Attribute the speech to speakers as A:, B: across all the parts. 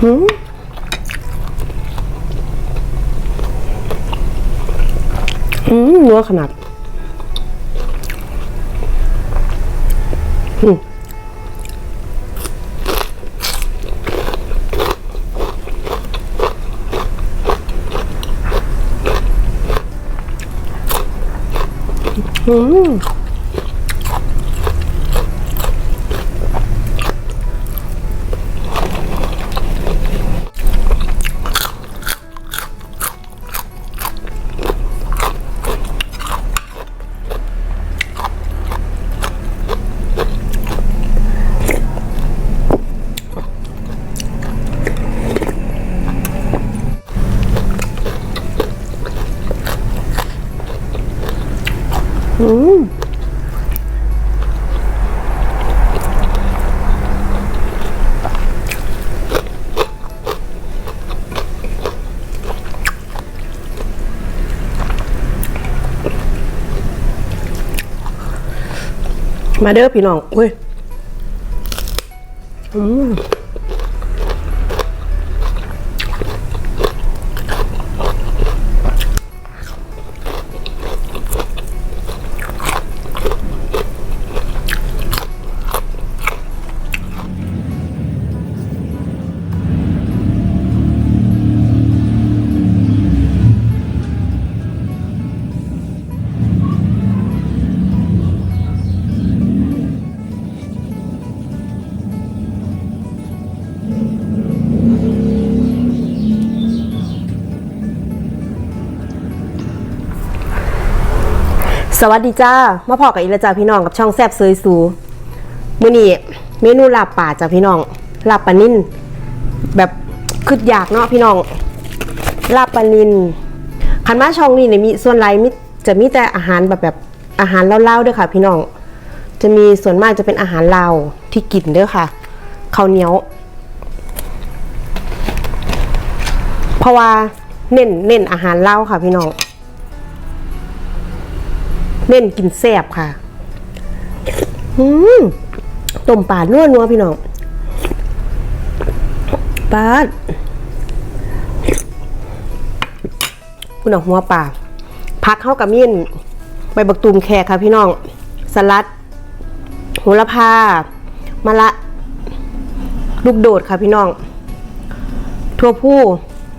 A: หืมอืมนัวขนาดอืมอืม อืม มาเด้อพี่น้องเว้ยอืม สวัสดีจ้า มาพอกับอีละจ้าพี่น้องกับช่องแซบเซยสูมื้อนี้เมนูลาบป่าจ้าพี่น้อง ลาบปลานิ่นแบบคืดอยากเนาะพี่น้อง ลาบปลานินคันมาช่องนี้เนี่ยมีส่วนไรมิจะมีแต่อาหารแบบแบบอาหารเล่าๆด้วยค่ะ พี่น้อง จะมีส่วนมากจะเป็นอาหารลาวที่กินด้อค่ะข้าวเหนียว เพราะว่าเน้นเน้นอาหารเลาค่ะพี่น้อง เน้นกินแซ่บค่ะอืมต้มปลานัวนัวพี่น้องปลาคุณเอาหัวปลาพักเข้ากับมีนใบบักตูมแขกค่ะพี่น้อง สลัดโหระพามะละ ลูกโดดค่ะพี่น้อง ทั่วผู้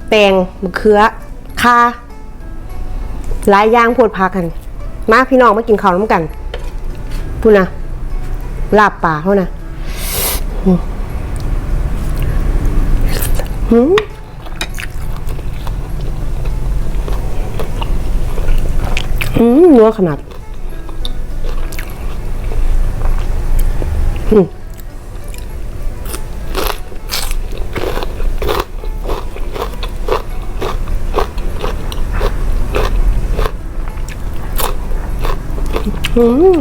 A: แตงมะเขือคาหลายอย่างโพดพากัน มาพี่น้องมากินข้าวน้ำกันพูดนะลาบป่าเขานะอืมอืมอืมนัวขนาดอืมอืม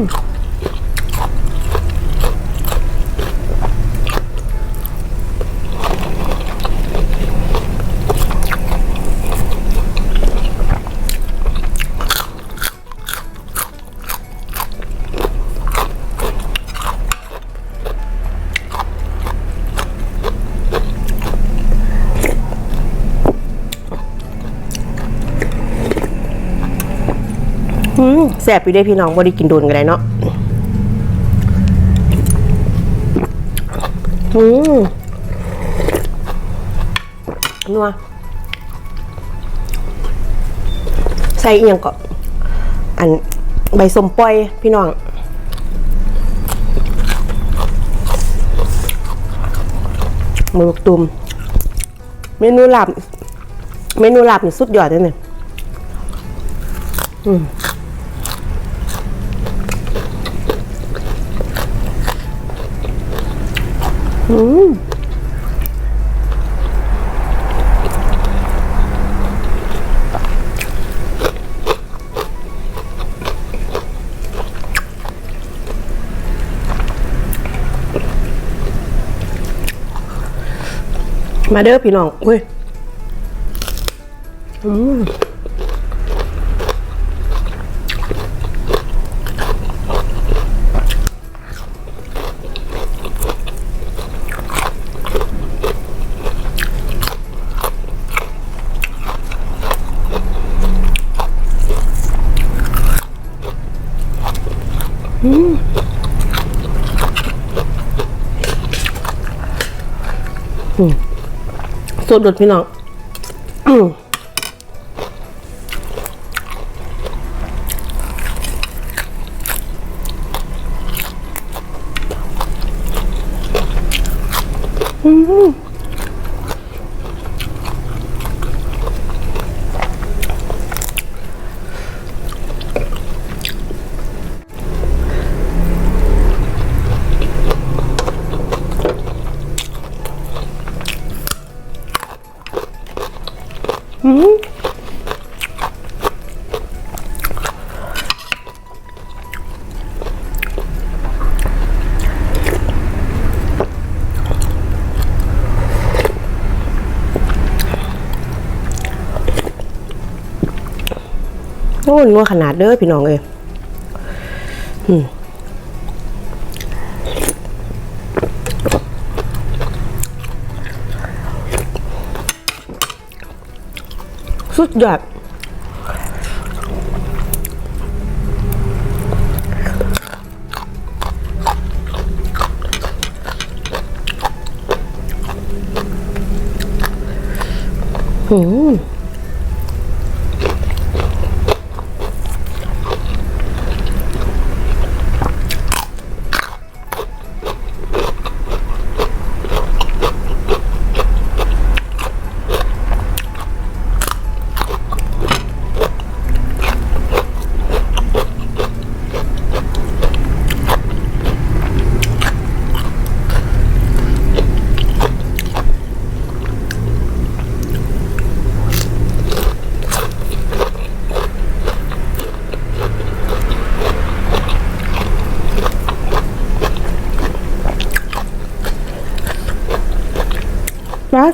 A: อืม แสบอยู่ได้พี่น้องบ่ได้กินโดนกันเลยเนาะอืมนัวใส่เอียงก็อันใบสมปล่อยพี่น้องมือลูกตุมเมนูหลาบเมนูหลาบนี่สุดยอดเลยเนี่ยอืม มาเด้อพี่น้องเว้ย อืม อืม สดดดพี่น้อง โอ้ยนัวขนาดเด้อพี่น้องเอ้ยอืม สุดยอดอืม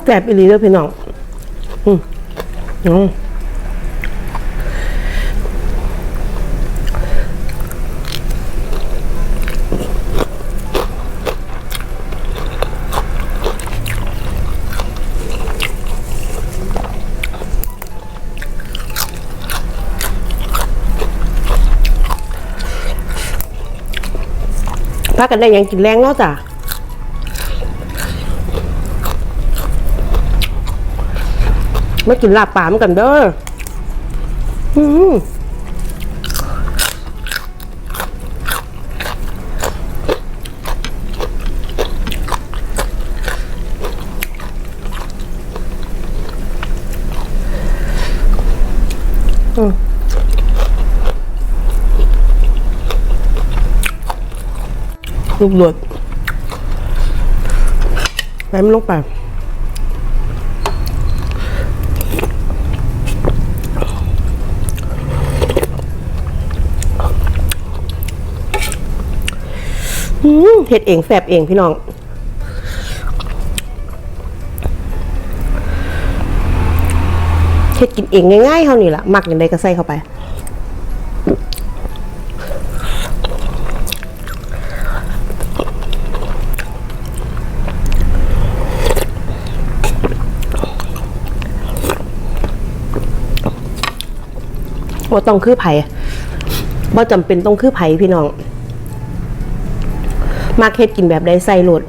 A: แสบอีหลีเด้อพี่น้องอืมอืมพากันได้ยังกินแรงเนาะจ้ะ มากินลาบปลามกันเด้ออืมอืมลูกหลวดไปมันลงไป เห็ดเองแสบเองพี่น้อง เห็ดกินเองง่ายๆเท่านี้ละมักอย่างใดก็ใส่เข้าไปว่าต้องคือไผ่ว่าจำเป็นต้องคือไผ่พี่น้อง มาเฮ็ดกินแบบได้ใส่โหลด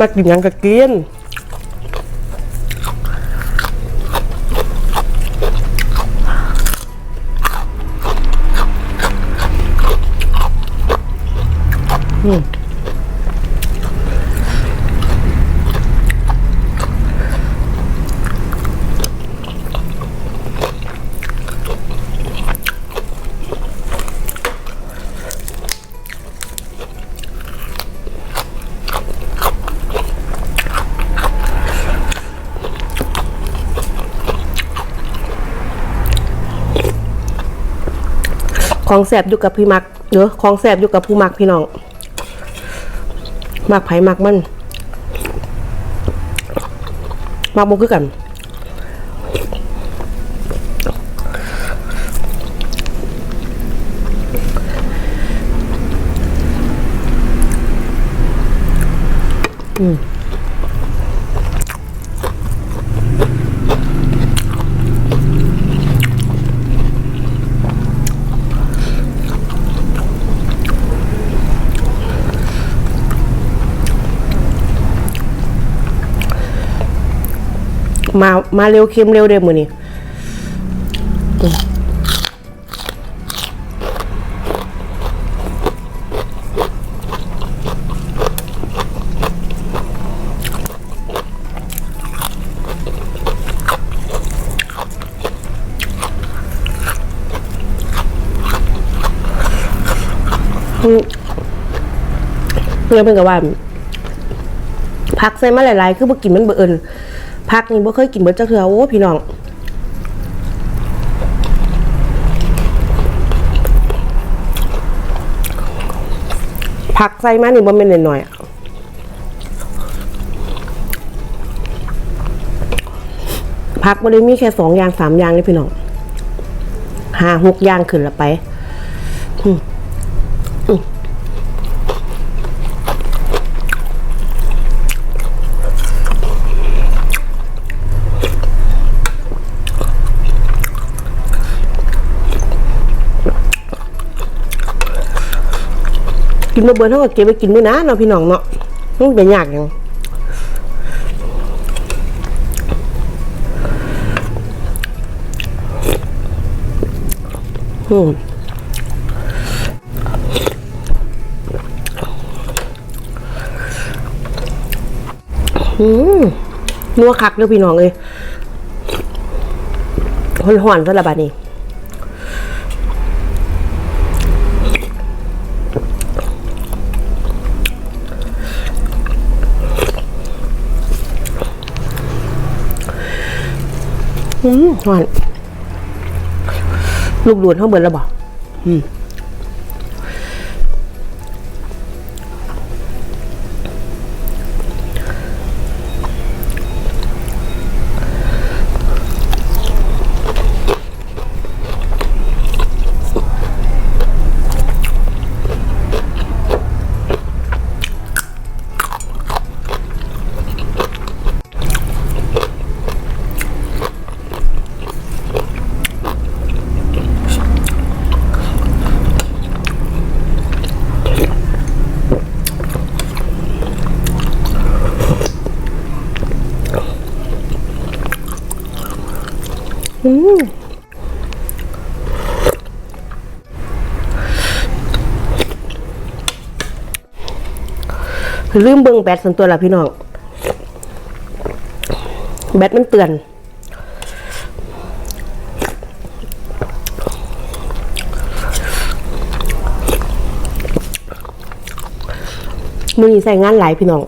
A: มากินยังก็กินอืม ของแสบอยู่กับพี่มักเด้อของแสบอยู่กับผู้มักพี่น้องมากไผ่มากมันมากบ่คือกันม มามาเร็วเค็มเร็วเร็วมือนี่เพื่อนเพื่อนกับว่าพักใส่มาหลายๆ คือบ่กินมันเบิ่เอิญ พักนี่บ่เคยกินเบิดจักเทือโอ้พี่น้องผักใส่มานี่บ่แม่นหน้อยๆอะผักบ่ได้มีแค่สองอย่างสามอย่างนี่พี่น้องห้าหกอย่างขึ้นละไป กินมาเบิร์เท่ากับเก็บไปกินมื้อนะเนาะพี่น้องเนาะมันเป็นยากยังอืมอืมนัวคักเด้อพี่น้องเอ้ยหอนๆซะละบาดนี้ อืมหวานลูกดวนเข้าเบิร์แล้วบอกอืม ลืมเบิ่งแบตส่วนตัวละพี่น้อง แบตมันเตือน มือนี้ใส่งานหลายพี่น้อง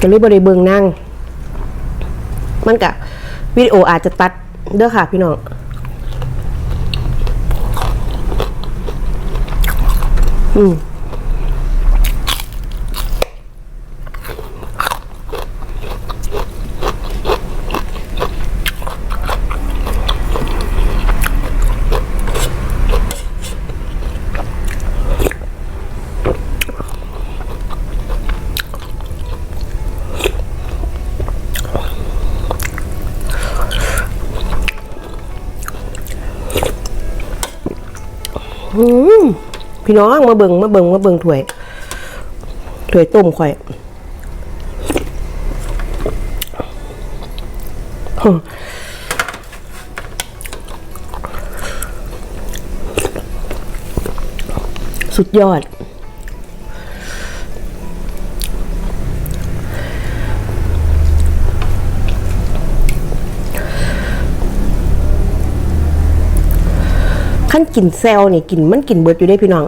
A: ก็เลยบริเบิงนั่ง มันกะวิดีโออาจจะตัดเด้อค่ะพี่น้องอืม อืม พี่น้องมาเบิงมาเบิงมาเบิงถ้วยถ้วยต้มข่อยสุดยอด ขั้นกินแซลนี่กลิ่นมันกลิ่นเบิดอยู่ได้พี่น้อง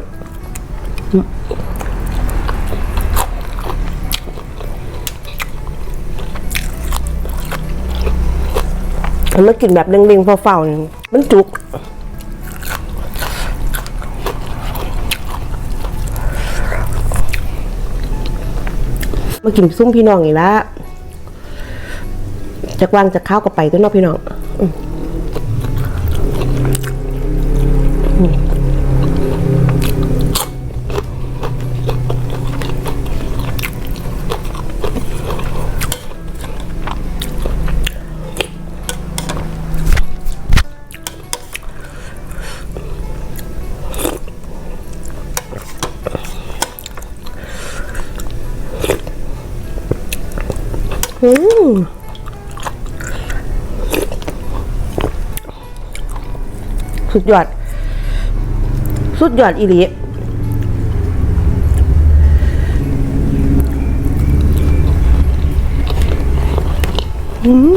A: มันมากินแบบเร่งๆเฝ้าๆนี่มันจุกมากินซุ้มพี่น้องอีกแล้วจากวางจากข้าวกับไปตัวเนอกพี่น้อง อืมอืมอืมสุดยอด สุดยอดอีหลีอืม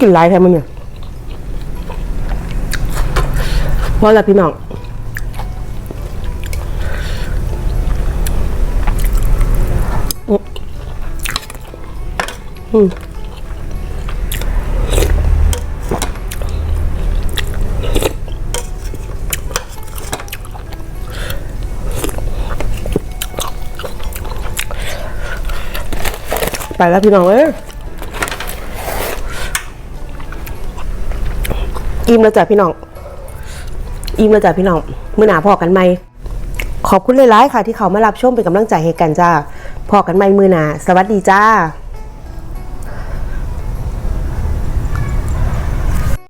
A: กลินหลายแท้มันเนี่ยพอแล้วพี่น้อง ไปแล้วพี่น้องเอ้ยอิ่มแล้วจ้ะพี่น้องอิ่มแล้วจ้ะพี่น้องมื้อหนาพอกันไหมขอบคุณหลายๆค่ะ ที่เขามารับชมเป็นกำลังใจให้กันจ้าพอกันไหมมือหนาสวัสดีจ้า